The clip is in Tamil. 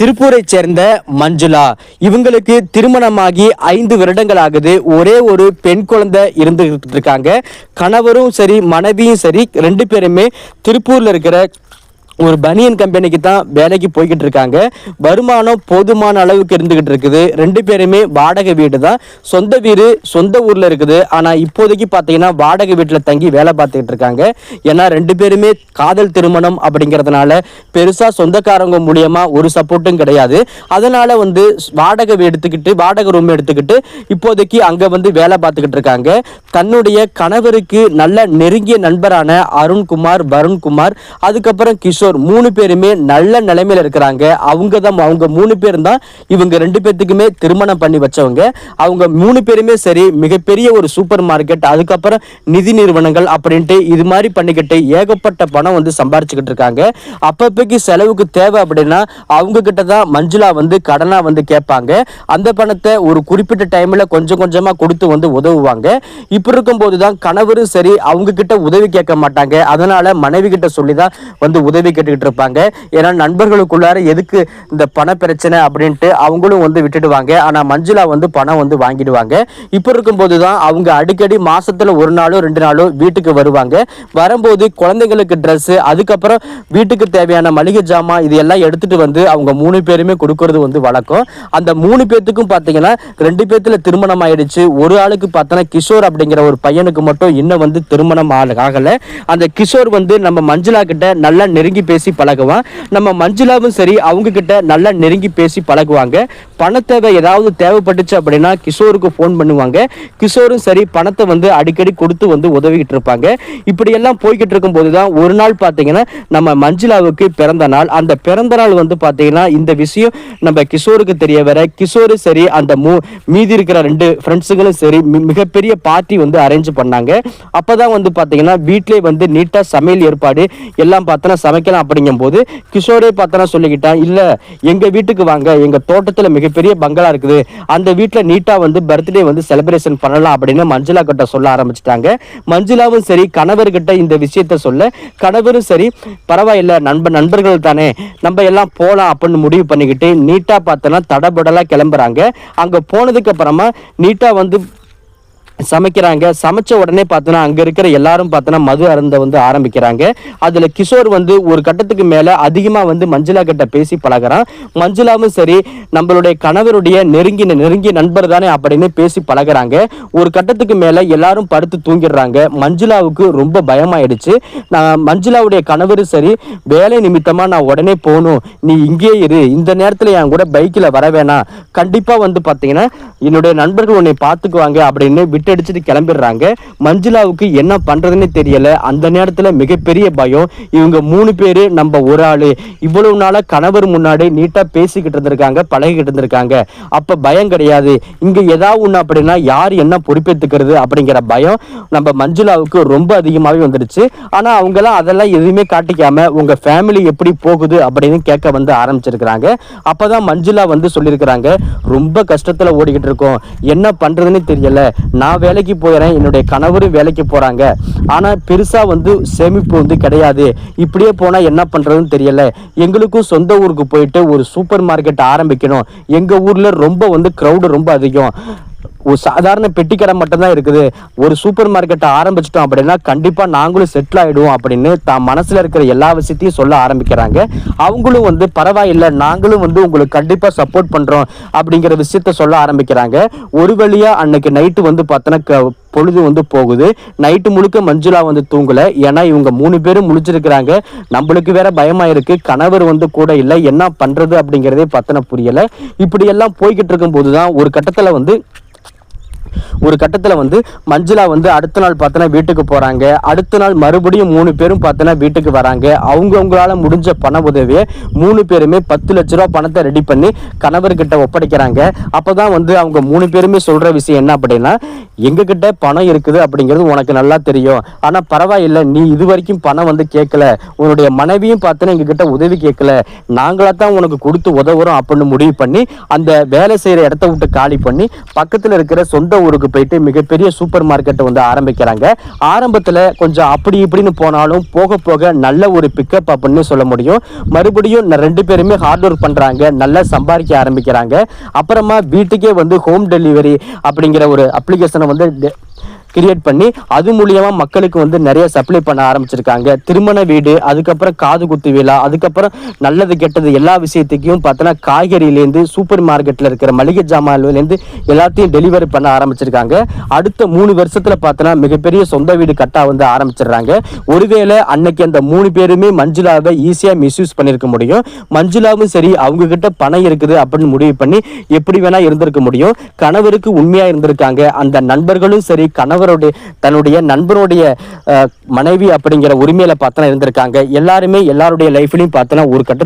திருப்பூரை சேர்ந்த மஞ்சுளா. இவங்களுக்கு திருமணமாகி ஐந்து வருடங்கள் ஆகுது ஒரே ஒரு பெண் குழந்தை இருந்துகிட்டு இருக்காங்க. கணவரும் சரி மனைவியும் சரி ரெண்டு பேருமே திருப்பூரில் இருக்கிற ஒரு பனியன் கம்பெனிக்கு தான் வேலைக்கு போய்கிட்டு இருக்காங்க வருமானம் போதுமான அளவுக்கு இருந்துகிட்டு இருக்குது ரெண்டு பேருமே வாடகை வீடு தான். சொந்த வீடு சொந்த ஊரில் இருக்குது. ஆனால் இப்போதைக்கு பார்த்தீங்கன்னா வாடகை வீட்டில் தங்கி வேலை பார்த்துக்கிட்டு இருக்காங்க ஏன்னா ரெண்டு பேருமே காதல் திருமணம் அப்படிங்கிறதுனால பெருசாக சொந்தக்காரங்க மூலியமா ஒரு சப்போர்ட்டும் கிடையாது. அதனால வந்து வாடகை வீடு எடுத்துக்கிட்டு வாடகை ரூம் எடுத்துக்கிட்டு இப்போதைக்கு அங்கே வந்து வேலை பார்த்துக்கிட்டு இருக்காங்க தன்னுடைய கணவருக்கு நல்ல நெருங்கிய நண்பரான அருண்குமார் வருண்குமார் அதுக்கப்புறம் கிஷோர் மூணு பேருமே நல்ல நிலைமையில இருக்கிறாங்க. அவங்க தான் அவங்க மூணு பேரும் தான் இவங்க ரெண்டு பேர்த்துக்குமே திருமணம் பண்ணி வச்சவங்க. அவங்க மூணு பேருமே சரி மிகப்பெரிய ஒரு சூப்பர் மார்க்கெட் அதுக்கப்புறம் நிதி நிறுவனங்கள் அப்படின்ட்டு இது மாதிரி பண்ணிக்கிட்டு ஏகப்பட்ட பணம் வந்து சம்பாரிச்சுக்கிட்டு இருக்காங்க. அப்பப்பைக்கு செலவுக்கு தேவை அப்படின்னா அவங்க கிட்ட தான் மஞ்சுளா வந்து கடனா வந்து கேட்பாங்க. அந்த பணத்தை ஒரு குறிப்பிட்ட டைம்ல கொஞ்சம் கொஞ்சமா கொடுத்து வந்து உதவுவாங்க. இப்படி இருக்கும்போது தான் கணவரும் சரி அவங்க கிட்ட உதவி கேட்க மாட்டாங்க. அதனால மனைவி கிட்ட சொல்லி தான் வந்து உதவி கேட்டுக்கிட்டு இருப்பாங்க. ஏன்னா நண்பர்களுக்குள்ளார எதுக்கு இந்த பண பிரச்சனை அப்படின்ட்டு அவங்களும் வந்து விட்டுடுவாங்க. ஆனா மஞ்சுளா வந்து பணம் வந்து வாங்கிடுவாங்க. இப்போ இருக்கும்போது தான் அவங்க அடிக்கடி மாசத்துல ஒரு நாளோ ரெண்டு நாளோ வீட்டுக்கு வருவாங்க. வரும்போது குழந்தைங்களுக்கு ட்ரெஸ்ஸு அதுக்கப்புறம் வீட்டுக்கு தேவையான மளிகை ஜாமான் இது எல்லாம் எடுத்துட்டு வந்து அவங்க மூணு பேருமே கொடுக்கறது வந்து வழக்கம். அந்த மூணு பேர்த்துக்கும் பார்த்தீங்கன்னா ரெண்டு பேர்த்துல திருமணம் ஆயிடுச்சு. ஒரு ஆளுக்கு பார்த்தோன்னா கிஷோர் அப்படிங்கிற ஒரு பையனுக்கு மட்டும் இன்னும் வந்து திருமணம் ஆக- ஆகலை. அந்த கிஷோர் வந்து நம்ம மஞ்சுளா கிட்ட நல்லா நெருங்கி பேசி பழகுவான். நம்ம மஞ்சுளாவும் சரி அவங்க கிட்ட நல்லா நெருங்கி பேசி பழகுவாங்க. பண தேவை ஏதாவது தேவைப்பட்டுச்சு அப்படின்னா கிஷோருக்கு ஃபோன் பண்ணுவாங்க. கிஷோரும் சரி பணத்தை வந்து அடிக்கடி கொடுத்து வந்து உதவிக்கிட்டு இருப்பாங்க. இப்படியெல்லாம் போய்கிட்டு இருக்கும்போது தான் ஒரு நாள் பார்த்தீங்கன்னா நம்ம மஞ்சுளாவுக்கு பிறந்த நாள். அந்த பிறந்த நாள் வந்து பார்த்தீங்கன்னா இந்த விஷயம் நம்ம கிஷோருக்கு தெரிய வர கிஷோரும் சரி அந்த மூ மீதி இருக்கிற ரெண்டு ஃப்ரெண்ட்ஸுங்களும் சரி மிகப்பெரிய பார்ட்டி வந்து அரேஞ்ச் பண்ணாங்க. அப்பதான் வந்து பார்த்தீங்கன்னா வீட்டிலே வந்து நீட்டாக சமையல் ஏற்பாடு எல்லாம் பார்த்தோன்னா சமைக்கலாம் அப்படிங்கும்போது கிஷோரே பார்த்தனா சொல்லிக்கிட்டான் இல்லை எங்கள் வீட்டுக்கு வாங்க. எங்கள் தோட்டத்தில் மிகப்பெரிய பங்களா இருக்குது. அந்த வீட்டில் நீட்டாக வந்து பர்த்டே வந்து செலிப்ரேஷன் பண்ணலாம் அப்படின்னு மஞ்சுளா கிட்ட சொல்ல ஆரம்பிச்சிட்டாங்க. மஞ்சுளாவும் சரி கணவர்கிட்ட இந்த விஷயத்த சொல்ல கணவரும் சரி பரவாயில்ல நண்ப நண்பர்கள் தானே. நம்ம எல்லாம் போகலாம் அப்படின்னு முடிவு பண்ணிக்கிட்டு நீட்டாக பார்த்தோன்னா தடபடலாக கிளம்புறாங்க. அங்கே போனதுக்கு அப்புறமா நீட்டாக வந்து சமைக்கிறாங்க. சமைச்ச உடனே பார்த்தோன்னா அங்க இருக்கிற எல்லாரும் பார்த்தோன்னா மது அருந்த வந்து ஆரம்பிக்கிறாங்க. அதுல கிஷோர் வந்து ஒரு கட்டத்துக்கு மேல அதிகமா வந்து மஞ்சுளா கிட்ட பேசி பழகுறான். மஞ்சுளாவும் சரி நம்மளுடைய கணவருடைய நெருங்கி நெருங்கிய நண்பர் தானே அப்படின்னு பேசி பழகுறாங்க. ஒரு கட்டத்துக்கு மேல எல்லாரும் படுத்து தூங்கிடுறாங்க. மஞ்சுளாவுக்கு ரொம்ப பயமாயிடுச்சு. நான் மஞ்சுளாவுடைய கணவரும் சரி வேலை நிமித்தமா நான் உடனே போகணும். நீ இங்கே இரு. இந்த நேரத்துல என் கூட பைக்கில் வர வேணாம். கண்டிப்பா வந்து பாத்தீங்கன்னா என்னுடைய நண்பர்கள் உன்னை பார்த்துக்குவாங்க அப்படின்னு அடிச்சுட்டு கிளம்பிடுறாங்க. மஞ்சுளாவுக்கு என்ன பண்றதுன்னு தெரியல. அந்த நேரத்துல மிகப்பெரிய பயம். இவங்க மூணு பேரு நம்ம ஒரு ஆளு. இவ்வளவு நாளா கணவர் முன்னாடி நீட்டா பேசிக்கிட்டு இருந்திருக்காங்க பழகிக்கிட்டு இருந்திருக்காங்க. அப்ப பயம் கிடையாது. இங்க ஏதாவது ஒண்ணு அப்படின்னா யார் என்ன பொறுப்பேத்துக்கிறது அப்படிங்கிற பயம் நம்ம மஞ்சுளாவுக்கு ரொம்ப அதிகமாகவே வந்துடுச்சு ஆனா அவங்கெல்லாம் அதெல்லாம் எதுவுமே காட்டிக்காம உங்க ஃபேமிலி எப்படி போகுது அப்படின்னு கேட்க வந்து ஆரம்பிச்சிருக்கிறாங்க. அப்பதான் மஞ்சுளா வந்து சொல்லியிருக்கிறாங்க ரொம்ப கஷ்டத்துல ஓடிக்கிட்டு இருக்கோம். என்ன பண்றதுன்னு தெரியல. நான் வேலைக்கு போயிடறேன் என்னுடைய கணவரும் வேலைக்கு போகிறாங்க ஆனால் பெருசாக வந்து சேமிப்பு வந்து கிடையாது. இப்படியே போனால் என்ன பண்ணுறதுன்னு தெரியல. எங்களுக்கும் சொந்த ஊருக்கு போயிட்டு ஒரு சூப்பர் மார்க்கெட் ஆரம்பிக்கணும். எங்கள் ஊரில் ரொம்ப வந்து க்ரௌடு ரொம்ப அதிகம். ஒரு சாதாரண பெட்டி கடை மட்டும்தான் இருக்குது. ஒரு சூப்பர் மார்க்கெட்டை ஆரம்பிச்சிட்டோம் அப்படின்னா கண்டிப்பாக நாங்களும் செட்டில் ஆகிடுவோம் அப்படின்னு தான் மனசில் இருக்கிற எல்லா விஷயத்தையும் சொல்ல ஆரம்பிக்கிறாங்க. அவங்களும் வந்து பரவாயில்லை நாங்களும் வந்து உங்களுக்கு கண்டிப்பாக சப்போர்ட் பண்ணுறோம் அப்படிங்கிற விஷயத்த சொல்ல ஆரம்பிக்கிறாங்க. ஒரு வழியாக அன்னைக்கு நைட்டு வந்து பார்த்தோன்னா க- பொழுது வந்து போகுது. நைட்டு முழுக்க மஞ்சுளா வந்து தூங்கலை. ஏன்னா இவங்க மூணு பேரும் முழிச்சிருக்கிறாங்க. நம்மளுக்கு வேற பயமாக இருக்கு கணவர் வந்து கூட இல்லை. என்ன பண்ணுறது அப்படிங்கிறதே பத்தன புரியலை. இப்படியெல்லாம் போய்கிட்டு இருக்கும் போதுதான் ஒரு கட்டத்தில் வந்து ஒரு கட்டத்தில் வந்து மஞ்சுளா வந்து அடுத்த நாள் பார்த்தோன்னா வீட்டுக்கு போகிறாங்க அடுத்த நாள் மறுபடியும் மூணு பேரும் பார்த்தோன்னா வீட்டுக்கு வராங்க. அவங்கவுங்களால முடிஞ்ச பண உதவியை மூணு பேருமே பத்து லட்ச ரூபா பணத்தை ரெடி பண்ணி கணவர்கிட்ட ஒப்படைக்கிறாங்க. அப்போ தான் வந்து அவங்க மூணு பேருமே சொல்கிற விஷயம் என்ன அப்படின்னா எங்ககிட்ட பணம் இருக்குது அப்படிங்கிறது உனக்கு நல்லா தெரியும். ஆனால் பரவாயில்லை நீ இது வரைக்கும் பணம் வந்து கேட்கல. உன்னுடைய மனைவியும் பார்த்தோன்னா எங்ககிட்ட உதவி கேட்கல. நாங்களாக தான் உனக்கு கொடுத்து உதவுறோம் அப்படின்னு முடிவு பண்ணி அந்த வேலை செய்கிற இடத்த விட்டு காலி பண்ணி பக்கத்தில் இருக்கிற சொந்த ஊருக்கு போயிட்டு மிகப்பெரிய சூப்பர் மார்க்கெட்டை வந்து ஆரம்பிக்கிறாங்க. ஆரம்பத்தில் கொஞ்சம் அப்படி இப்படின்னு போனாலும் போக போக நல்ல ஒரு பிக்கப் அப்படின்னு சொல்ல முடியும். மறுபடியும் ரெண்டு பேருமே ஹார்ட் ஒர்க் பண்ணுறாங்க நல்லா சம்பாதிக்க ஆரம்பிக்கிறாங்க. அப்புறமா வீட்டுக்கே வந்து ஹோம் டெலிவரி அப்படிங்கிற ஒரு அப்ளிகேஷனை வந்து டெ- கிரியேட் பண்ணி அது மூலியமா மக்களுக்கு வந்து நிறைய சப்ளை பண்ண ஆரம்பிச்சிருக்காங்க. திருமண வீடு அதுக்கப்புறம் காது குத்து விழா அதுக்கப்புறம் நல்லது கெட்டது எல்லா விஷயத்துக்கும் பார்த்தோன்னா காய்கறியிலேருந்து சூப்பர் மார்க்கெட்டில் இருக்கிற மளிகை ஜாமான்லேருந்து எல்லாத்தையும் டெலிவரி பண்ண ஆரம்பிச்சிருக்காங்க. அடுத்த மூணு வருஷத்தில் பார்த்தோன்னா மிகப்பெரிய சொந்த வீடு கட்ட வந்து ஆரம்பிச்சிடுறாங்க. ஒருவேளை அன்னைக்கு அந்த மூணு பேருமே மஞ்சுளாவை ஈஸியாக மிஸ்யூஸ் பண்ணியிருக்க முடியும். மஞ்சுளாவும் சரி அவங்க கிட்ட பணம் இருக்குது அப்படின்னு முடிவு பண்ணி எப்படி வேணா இருந்திருக்க முடியும். கணவருக்கு உண்மையாக இருந்திருக்காங்க. அந்த நண்பர்களும் சரி கணவர் நண்பருடைய தன்னுடைய நண்பருடைய மனைவி அப்படிங்கிற உரிமையில பார்த்தனா இருந்திருக்காங்க. எல்லாருமே எல்லாருடைய லைஃப்லையும் பார்த்தனா ஒரு கட்டத்துக்கு